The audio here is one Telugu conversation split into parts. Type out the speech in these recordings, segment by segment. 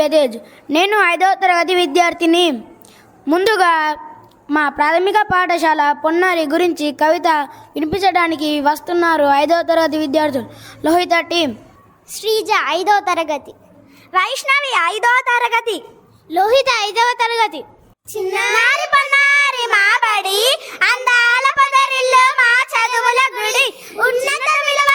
నా నేను ఐదవ తరగతి విద్యార్థిని. ముందుగా మా ప్రాథమిక పాఠశాల పొన్నారి గురించి కవిత వినిపించడానికి వస్తున్నారు ఐదవ తరగతి విద్యార్థులు. లోహిత టీం శ్రీజ ఐదవ తరగతి. వైష్ణవి ఐదవ తరగతి. లోహిత ఐదవ తరగతి. చిన్నారి పొన్నారి మా బడి అందాల పదరిల్లో మా చదువుల గుడి. ఉన్నత విలువ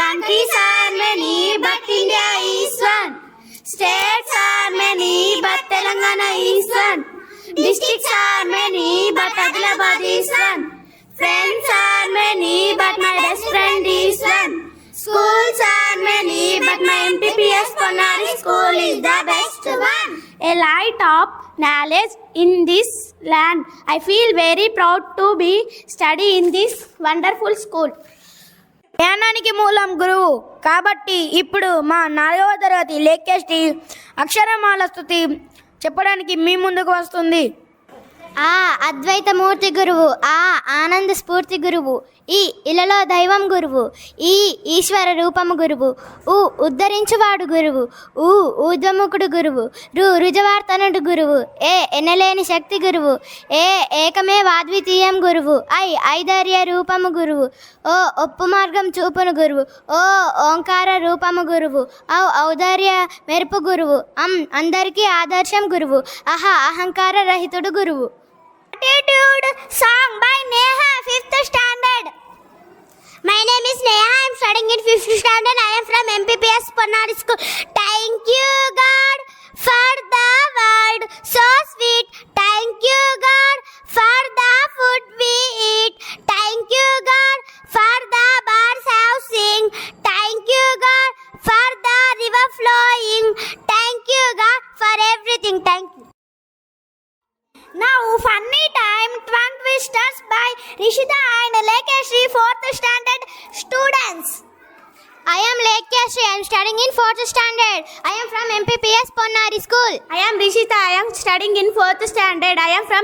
Countries are many, but India is one. States are many, but Telangana is one. districts are many, but Adilabad is one. Friends are many, but my best friend is one. Schools are many, but my MPPS Ponari school is the best. One. A light of knowledge in this land. I feel very proud to be study in this wonderful school. జ్ఞానానికి మూలం గురువు కాబట్టి ఇప్పుడు మా నాలుగవ తరగతి లేఖ్యశ్రీ అక్షరమాల స్థుతి చెప్పడానికి మీ ముందుకు వస్తుంది ఆ అద్వైతమూర్తి గురువు ఆ ఆనంద స్ఫూర్తి గురువు ఈ ఇలలో దైవం గురువు ఈ ఈశ్వర రూపము గురువు ఉ ఉద్ధరించువాడు గురువు ఊ ఊర్ధ్వముఖుడు గురువు రు రుజవార్తనుడు గురువు ఏ ఎనలేని శక్తి గురువు ఏ ఏకమే వాద్వితీయం గురువు ఐ ఐదర్య రూపము గురువు ఓ ఒప్పు మార్గం చూపును గురువు ఓ ఓంకార రూపము గురువు ఔ ఔదార్య మెరుపు గురువు అం అందరికీ ఆదర్శం గురువు అహ అహంకార రహితుడు గురువు. Attitude song by Neha, 5th standard. My name is Neha. I am studying in 5th standard. I am from MPPS Ponnari School. Thank you, God, for the word so sweet. Thank you, God, for the food we eat. Thank you, God, for the birds have sing.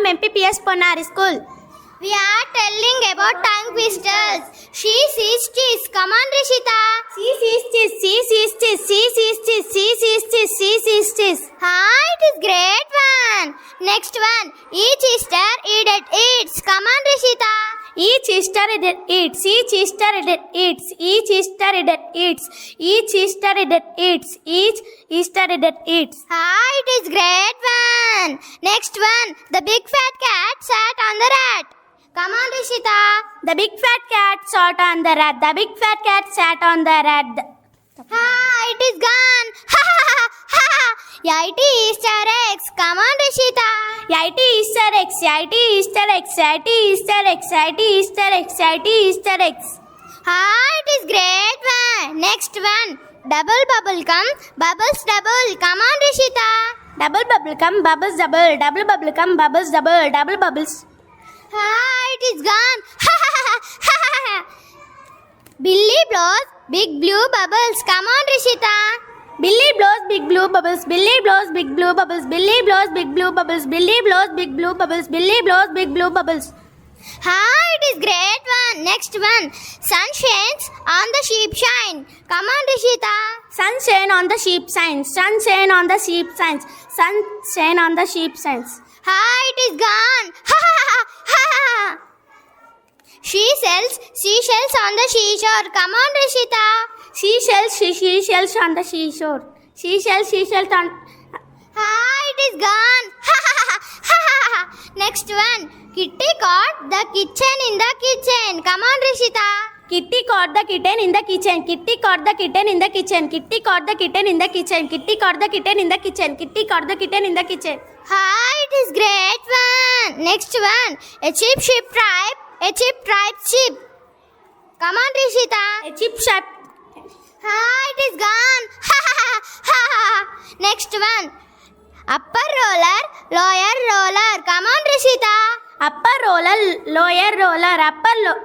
MPPS Ponari School. We are telling about tongue twisters. She sees cheese. Come on, Rishita. She sees cheese. She sees cheese. She sees cheese. She sees cheese. She sees cheese. Hi, it is great one. Next one. Each sister eat it eats. Come on, Rishita. Each Easter it eats. Each Easter it eats. Each Easter it eats. Each Easter it eats. Ah, it is great one. Next one, the big fat cat sat on the rat. Come on, Rishita. The big fat cat sat on the rat. The big fat cat sat on the rat. Ah, it is gone. Ha ha ha ha. Yeah, it is Easter eggs. Come on, Rishita. IT Easter eggs. IT Easter eggs. IT Easter eggs. IT Easter eggs. IT Easter eggs. Ah, it is great one. Next one, double bubble come, bubbles double. Come on, Rishita. Double bubble come bubbles double. Double bubble come bubbles double. Double bubbles. Ah, it is gone. Ha ha ha ha ha. Billy blows big blue bubbles. Come on, Rishita. Billy blows big blue bubbles. Billy blows big blue bubbles. Billy blows big blue bubbles. Billy blows big blue bubbles. Billy blows big blue bubbles. Ah, it is great one. Next one. Sun shines on the sheep shine. Come on, Rishita. Sunshine on the sheep Sun Sunshine on the sheep Sun Sunshine on the sheep signs. Ah, it is gone. Ha ha ha ha ha. She sells seashells on the seashore. Come on, Rishita. Seashells, she- seashells on the seashore. Seashells, seashells on. Ah, it is gone. Next one. Kitty caught the kitchen in the kitchen. Come on, Rishita. Kitty caught the kitten in the kitchen. Kitty caught the kitten in the kitchen. Kitty caught the kitten in the kitchen. Kitty caught the kitten in the kitchen. Kitty caught the kitten in the kitchen. Ah, it is great one. Next one. A cheap sheep tribe. A cheap tribe sheep. Come on, Rishita. A chip shop. Ah, it is gone. Ha ha ha ha ha. Next one. Upper roller, lower roller. Come on, Rishita. Upper roller, lower roller. Upper lo-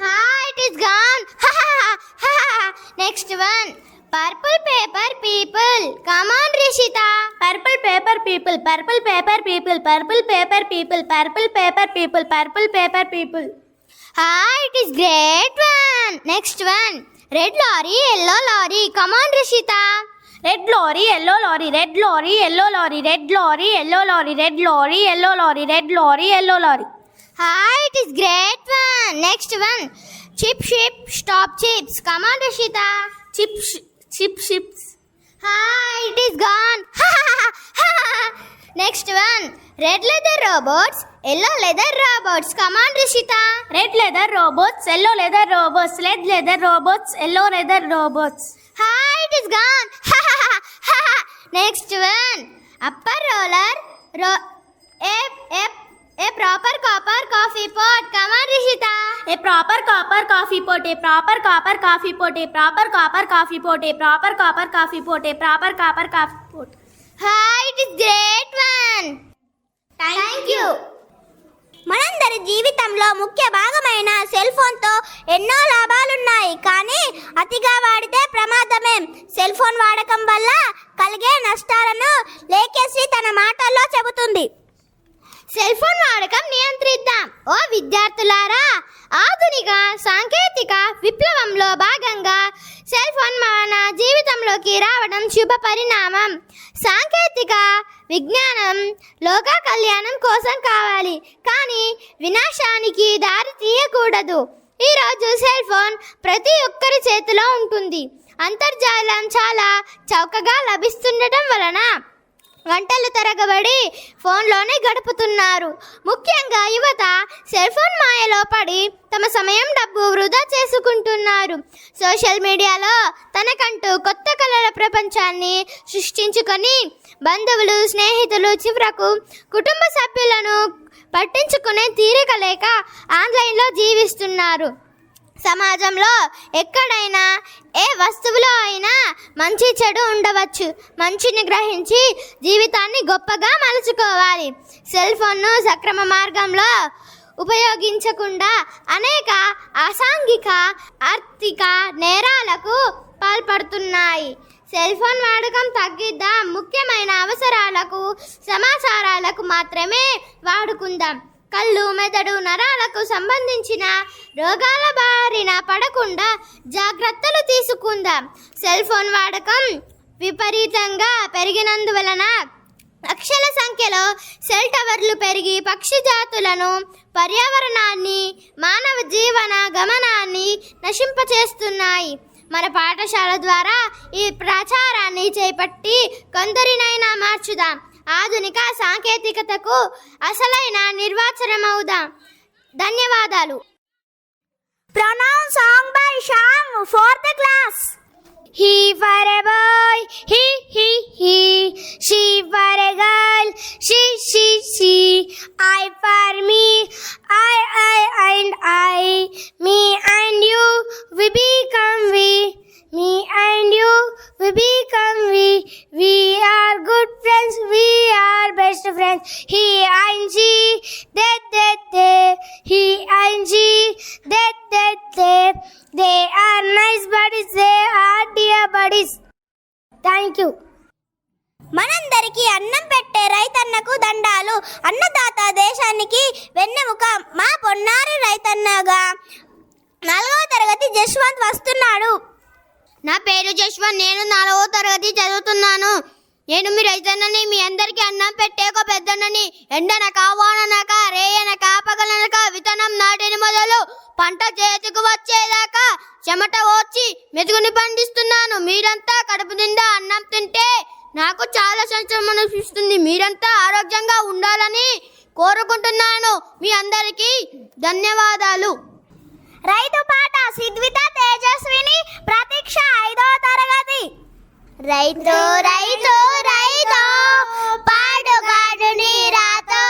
Ah, it is gone. Ha ha ha ha ha. Next one. Purple paper people. Come on, Rishita. Purple paper people. Purple paper people. Purple paper people. Purple paper people. Purple paper people. Ah, it is great one. Next one. Red lorry, yellow lorry. Come on, Rishita. Red lorry, yellow lorry, red lorry, yellow lorry, red lorry, yellow lorry, red lorry, yellow lorry, red lorry, yellow lorry. Ah, it is great one. Next one. Chip ship, stop chips. Come on, Rishita. Chip, sh- chip ships. Ah, it is gone. Ha ha ha ha ha. Next one. Red leather robots, yellow leather robots. Come on, Rishita. Red leather robots, yellow leather robots, red leather robots, yellow leather Ah, a, a proper copper coffee pot. Come on, Rishita. A proper copper coffee pot, a proper copper coffee pot, a proper copper coffee pot, a proper copper coffee pot, a proper copper coffee pot. Ah, it is great one. Thank you మనందరి జీవితంలో ముఖ్య భాగమైన సెల్ ఫోన్తో ఎన్నో లాభాలున్నాయి కానీ అతిగా వాడితే ప్రమాదమే సెల్ ఫోన్ వాడకం వల్ల కలిగే నష్టాలను లేకేసి తన మాటల్లో చెబుతుంది సెల్ ఫోన్ వాడకం నియంత్రిద్దాం ఓ విద్యార్థులారా ఆధునిక సాంకేతిక విప్లవంలో భాగంగా సెల్ ఫోన్ మన జీవితంలోకి రావడం శుభ పరిణామం. సాంకేతిక విజ్ఞానం లోక కళ్యాణం కోసం కావాలి. కానీ వినాశానికి దారి తీయకూడదు. ఈరోజు సెల్ ఫోన్ ప్రతి ఒక్కరి చేతిలో ఉంటుంది. అంతర్జాలం చాలా చౌకగా లభిస్తుండటం వలన గంటలు తరగబడి ఫోన్లోనే గడుపుతున్నారు. ముఖ్యంగా యువత సెల్ ఫోన్ మాయలో పడి తమ సమయం డబ్బు వృధా చేసుకుంటున్నారు. సోషల్ మీడియాలో తనకంటూ కొత్త కళల ప్రపంచాన్ని సృష్టించుకొని బంధువులు స్నేహితులు చివరకు కుటుంబ సభ్యులను పట్టించుకునే తీరిక లేక ఆన్లైన్లో జీవిస్తున్నారు. సమాజంలో ఎక్కడైనా ఏ వస్తువులో అయినా మంచి చెడు ఉండవచ్చు. మంచిని గ్రహించి జీవితాన్ని గొప్పగా మలుచుకోవాలి. సెల్ ఫోన్ను సక్రమ మార్గంలో ఉపయోగించకుండా అనేక అసాంఘిక ఆర్థిక నేరాలకు పాల్పడుతున్నాయి. సెల్ ఫోన్ వాడకం తగ్గిద్దాం. ముఖ్యమైన అవసరాలకు సమాచారాలకు మాత్రమే వాడుకుందాం. కళ్ళు మెదడు నరాలకు సంబంధించిన రోగాల బారిన పడకుండా జాగ్రత్తలు తీసుకుందాం. సెల్ ఫోన్ వాడకం విపరీతంగా పెరిగినందువలన లక్షల సంఖ్యలో సెల్ టవర్లు పెరిగి పక్షి జాతులను పర్యావరణాన్ని మానవ జీవన గమనాన్ని నశింపచేస్తున్నాయి. మన పాఠశాల ద్వారా ఈ ప్రచారాన్ని చేపట్టి కొందరినైనా మార్చుదాం. ఆధునిక సాంకేతికతకు అసలైన నిర్వాచనమవుదాం? ధన్యవాదాలు. Pronoun song by Shang fourth class. He for a boy he he he. She for a girl she she she. I for me I I and I. Me and you we become we. Me and you we become we we are He ఆరోగ్యంగా ఉండాలని కోరుకుంటున్నాను. మీ అందరికీ ధన్యవాదాలు. రైతు పాట సిద్విత తేజస్విని ప్రతీక్ష ఐదో తరగతి. రైతు రైతు రైతు పాడుగాడు నీ రాతో.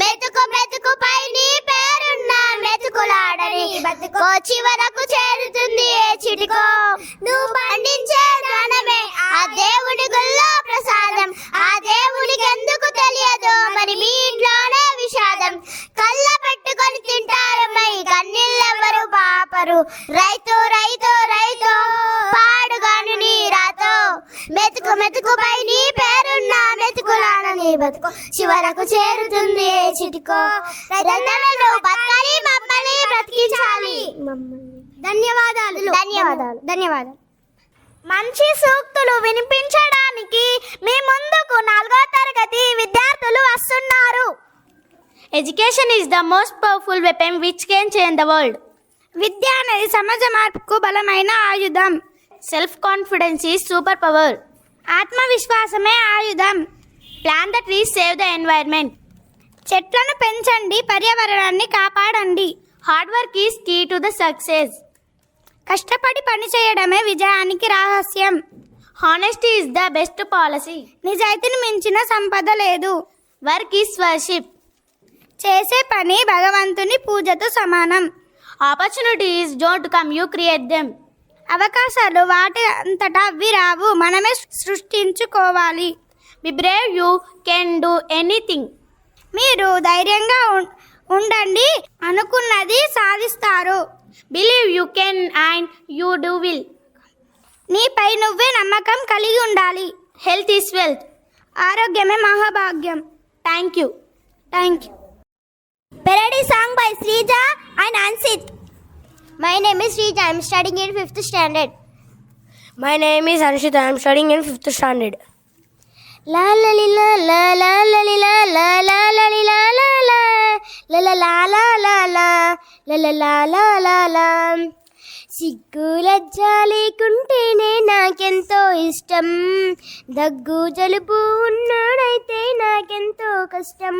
మెతుకు మెతుకు పై నీ పేరున్న మెతుకులాడని బతుకో చివరకు చేరుతుంది ఏ చిటికో. నువ్వు పండించే ధనమే ఆ దేవుడి గుల్లో ప్రసాదం. ఆ దేవుడికి ఎందుకు తెలియదు? మరి మీ ఇంట్లోనే విషాదం. కళ్ళ పెట్టుకొని తింటారు మై కన్నీళ్ళెవరు పాపరు రైతు రైతు రైతు పాడుగాను నీ రాతో. మెతుకు మెతుకు పై నీ పేరున్న మెతుకులాన నీ బతుకు. చివరకు చేరుతుంది ఏ చిటికో. రైతన్నలను బతకాలి మమ్మల్ని బ్రతికించాలి. ధన్యవాదాలు. ధన్యవాదాలు. ధన్యవాదాలు. మంచి సూక్తులు వినిపించడానికి మీ ముందుకు నాలుగో తరగతి విద్యార్థులు వస్తున్నారు. Education is the most powerful weapon which can change the world విద్య అనేది సమాజ మార్పుకు బలమైన ఆయుధం. Self confidence is super power ఆత్మవిశ్వాసమే ఆయుధం. Plan the trees save the environment చెట్లను పెంచండి పర్యావరణాన్ని కాపాడండి. Hard work is key to the success కష్టపడి పని చేయడమే విజయానికి రహస్యం. Honesty is the best policy నిజాయితీని మించిన సంపద లేదు. వర్క్ ఈజ్ వర్షిప్ చేసే పని భగవంతుని పూజతో సమానం. Opportunities don't come you create them అవకాశాలు వాటి అంతటా అవి రావు. మనమే సృష్టించుకోవాలి. Be brave you can do anything మీరు ధైర్యంగా ఉండండి అనుకున్నది సాధిస్తారు. Believe you can and you do will నీపై నువ్వే నమ్మకం కలిగి ఉండాలి. హెల్త్ ఈస్ వెల్త్ ఆరోగ్యమే మహాభాగ్యం. Thank you thank you parody song by Sreeja and Anshith my name is Sreeja I'm studying in fifth standard my name is Anshith I'm studying in fifth standard సిగ్గు లజ్జ లేకుంటేనే నాకెంతో ఇష్టం దగ్గు జలుబు ఉన్నాడైతే నాకెంతో కష్టం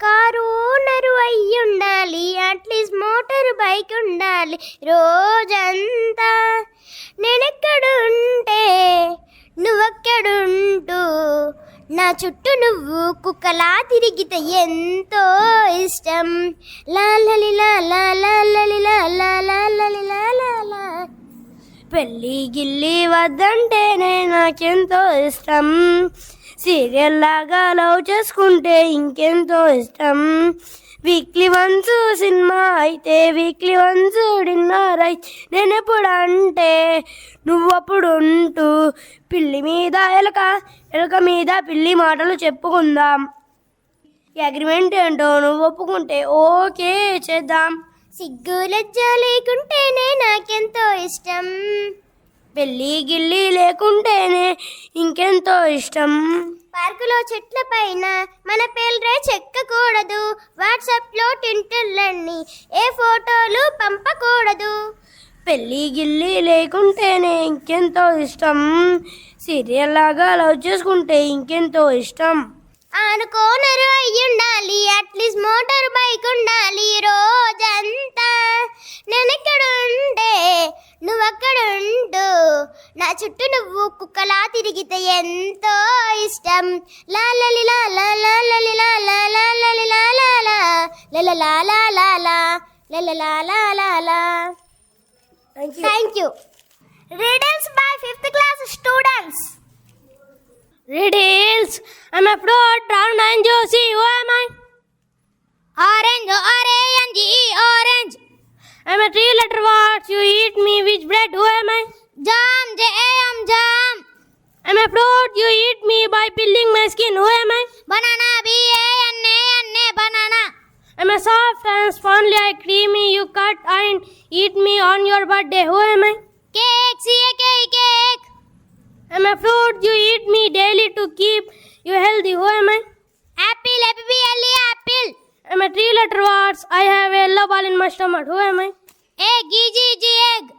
కారు ఓనరు అయ్యి ఉండాలి అట్లీస్ట్ మోటార్ బైక్ ఉండాలి రోజంతా నేనెక్కడుంటే నువ్వెక్కడుంటూ? నా చుట్టూ నువ్వు కుక్కలా తిరిగితే ఎంతో ఇష్టం. లాలలి లా లా లాలలి లా లా లాలలి లా లా లా పెళ్ళి గిల్లి వద్దంటేనే నాకెంతో ఇష్టం. సీరియల్ లాగా లవ్ చేసుకుంటే ఇంకెంతో ఇష్టం. వీక్లీ వన్స్ సినిమా అయితే వీక్లీ వన్స్ డిన్నర్ అయితే నేను ఎప్పుడు అంటే నువ్వప్పుడు ఉంటూ పిల్లి మీద ఎలక ఎలక మీద పిల్లి మాటలు చెప్పుకుందాం. అగ్రిమెంట్ ఏంటో నువ్వు ఒప్పుకుంటే ఓకే చేద్దాం. సిగ్గు లజ్జ లేకుంటేనే నాకెంతో ఇష్టం. పెళ్ళి గిల్లి లేకుంటేనే ఇంకెంతో ఇష్టం. పార్కులో చెట్ల పైన మన పేర్లే చెక్కకూడదు. వాట్సాప్లో టింటులన్నీ ఏ ఫోటోలు పంపకూడదు. పెళ్ళి గిల్లి లేకుంటేనే ఇంకెంతో ఇష్టం సీరియల్ లాగా లవ్ చేసుకుంటే ఇంకెంతో ఇష్టం అనుకోనరు అయ్యుండాలి అట్లీస్ట్ మోటార్ బైక్ ఉండాలి రోజంతా నేనెక్కడుంటే నువ్వక్కడుంటూ నా చుట్టూ నువ్వు కుక్కలా తిరిగితే ఎంతో ఇష్టం లాలలి లా లా లా లాలా లా లా లా Thank you. Thank you. Riddles by 5th class students. Riddles. I'm a fruit. round and juicy. Who am I? Orange, O-R-A-N-G-E, orange. I'm a three letter watch You eat me. Which bread? Who am I? Jam, J-A-M, jam. I'm a fruit. You eat me by peeling my skin. Who am I? Banana, B-A-N-A-N-A, banana am a soft and spongy, I creamy, you cut and eat me on your birthday. Who am I? Cake, see a cake, cake. I'm a fruit, you eat me daily to keep you healthy. Who am I? Apple, apple, apple. I'm a tree letter words, I have a yellow ball in my stomach. Who am I? Egg, egg, egg, egg.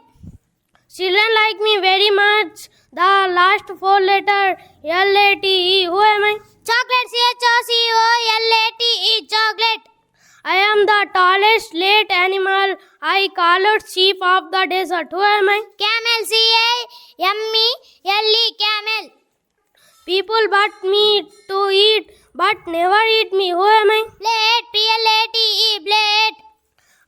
Children like me very much. The last four letter L A T E. Who am I? Chocolate C H O C O L A T E. Chocolate. I am the tallest late animal. I colored sheep of the desert. Who am I? Camel. C A M E L E camel. People bought me to eat, but never eat me. Who am I? Plate. P L A T E plate.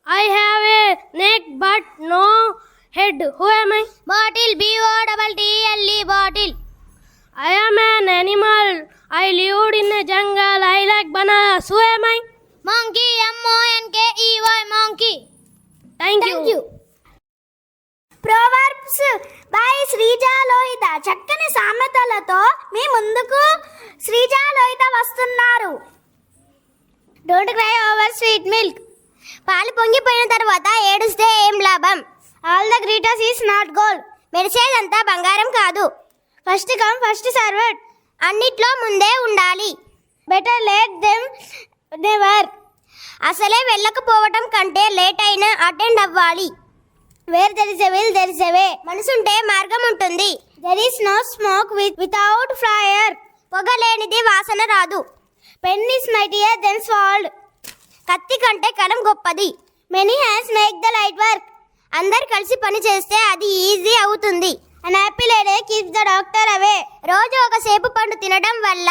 I have a neck but no head. Who am I? Bottle. B-O-T-T-L-E, bottle. I am an animal. I lived in a jungle. I like bananas. Who am I? Don't cry over sweet milk పాలు పొంగిపోయిన తర్వాత ఏడుస్తే ఏం లాభం? All the glitters is not gold మెరిసేదంతా బంగారం కాదు. ఫస్ట్ కమ్ ఫస్ట్ సర్వర్డ్ అన్నిట్లో ముందే ఉండాలి. బెటర్ లేట్ దెమ్ నెవర్ అసలే వెళ్ళకపోవటం కంటే లేట్ అయినా అటెండ్ అవ్వాలి. Where there is a will there is a way మనసుంటే మార్గం ఉంటుంది. There is no smoke with without fire పొగ లేనిది వాసన రాదు. Pen is mightier than sword కత్తి కంటే కలం గొప్పది. Many hands make the light work అందరు కలిసి పని చేస్తే అది ఈజీ అవుతుంది. An apple a day keep the doctor away రోజు ఒక సేపు పండు తినడం వల్ల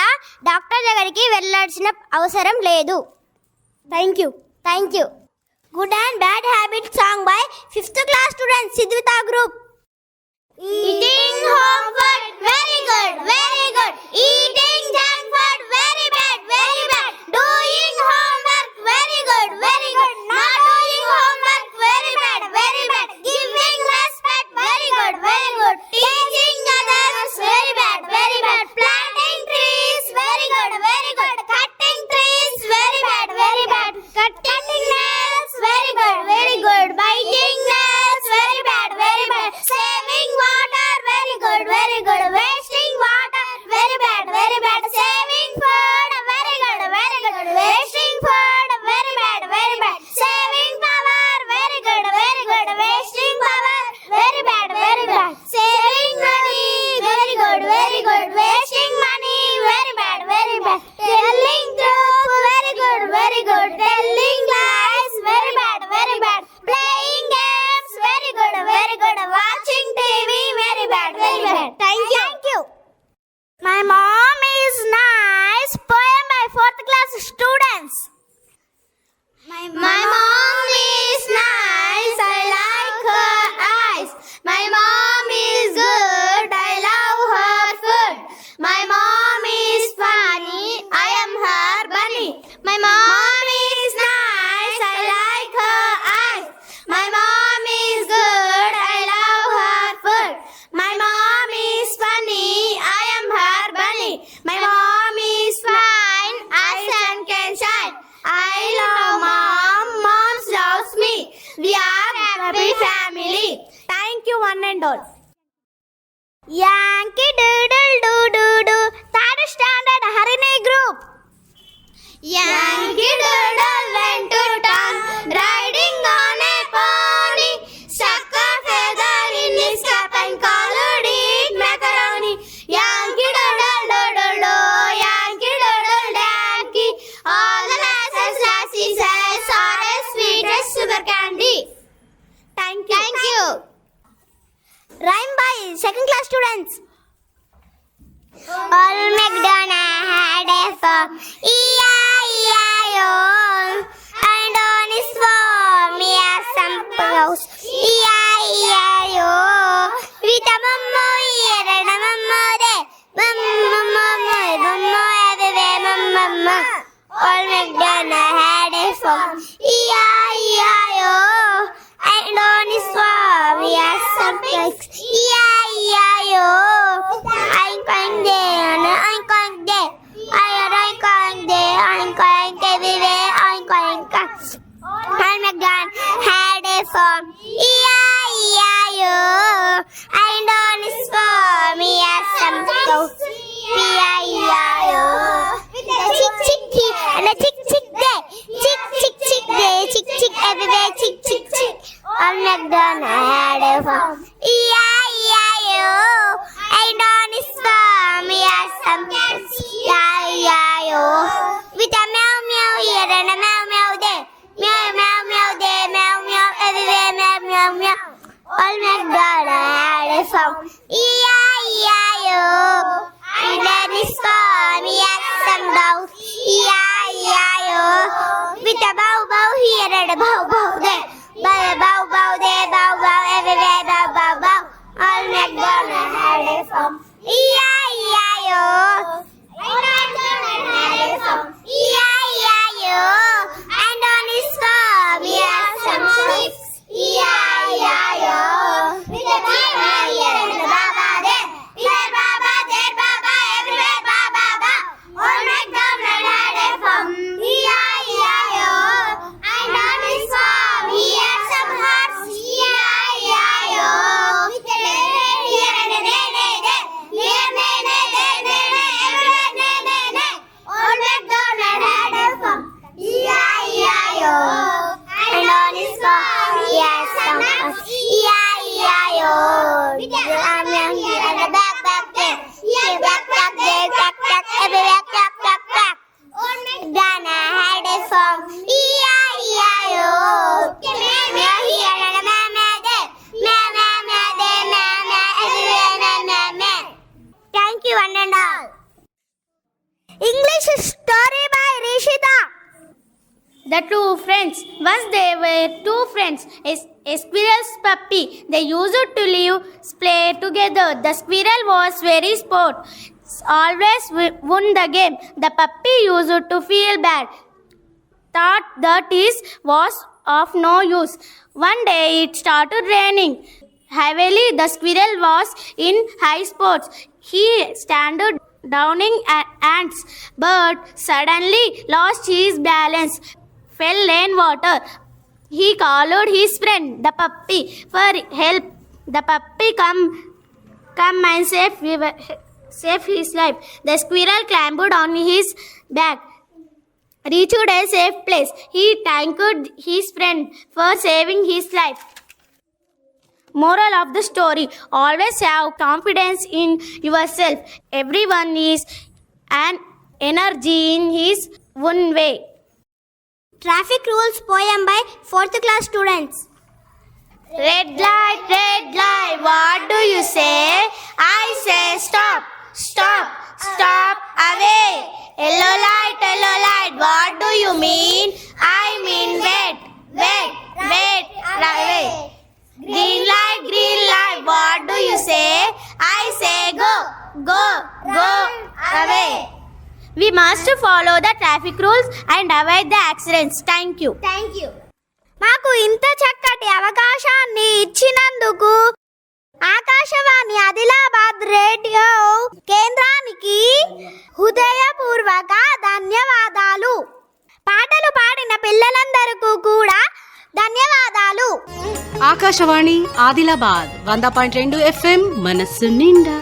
డాక్టర్ దగ్గరికి వెళ్ళాల్సిన అవసరం లేదు. Thank you thank you good and bad habit song by fifth class student Sidvita group Eating homework. Very good. Very good. Eating junk food. Very bad. Very bad. Doing homework. Very good. Very good. Not doing homework. Very bad. Very bad. Giving respect. Very good. Very good. Teaching others. Very bad. Very bad. Planting trees. Very good. Very good. Cutting trees. Very bad. Very bad. Cutting nails. Very good. Very good. Biting McGann had a farm, E-I-E-I-O. And on his farm he some. With a chick chick and chick chick chick chick chick chick chick everywhere, chick chick chick. On. With a meow meow here and a meow Paul McDonald had a farm, E-I-E-I-O. And on his farm he had some cows, E-I-E-I-O. With a bow bow here and a bow bow there, bow bow bow Thank you, one. English story by Rishida. The two friends. Once there were two friends a, squirrel's puppy. They used to live, play together. The squirrel was very sport, always won the game. The puppy used to feel bad, thought that is was of no use. One day it started raining heavily. The squirrel was in high sports. He standed downing ants, but suddenly lost his balance, fell in water. He called his friend, the puppy, for help. The puppy come, come and save, save his life. The squirrel climbed on his back reached a safe place. He thanked his friend for saving his life. Moral of the story Always have confidence in yourself. Everyone is an energy in his own way. Traffic rules poem by 4th class students. Red light, red light, what do you say? I say stop, stop, stop, away. Yellow light, yellow light, what do you mean? I mean wait, wait, wait, away. Green light, green light, what do you say? I say go, go, go, away. We must follow the traffic rules and avoid the accidents. Thank you. Thank you మాకు ఇంత చక్కటి అవకాశాన్ని ఇచ్చినందుకు ఆకాశవాణి ఆదిలాబాద్ రేడియో కేంద్రానికి హృదయపూర్వక ధన్యవాదాలు పాటలు పాడిన పిల్లలందరికీ కూడా ధన్యవాదాలు ఆకాశవాణి ఆదిలాబాద్ వంద పాయింట్ రెండు ఎఫ్ఎం మనస్సు నిండా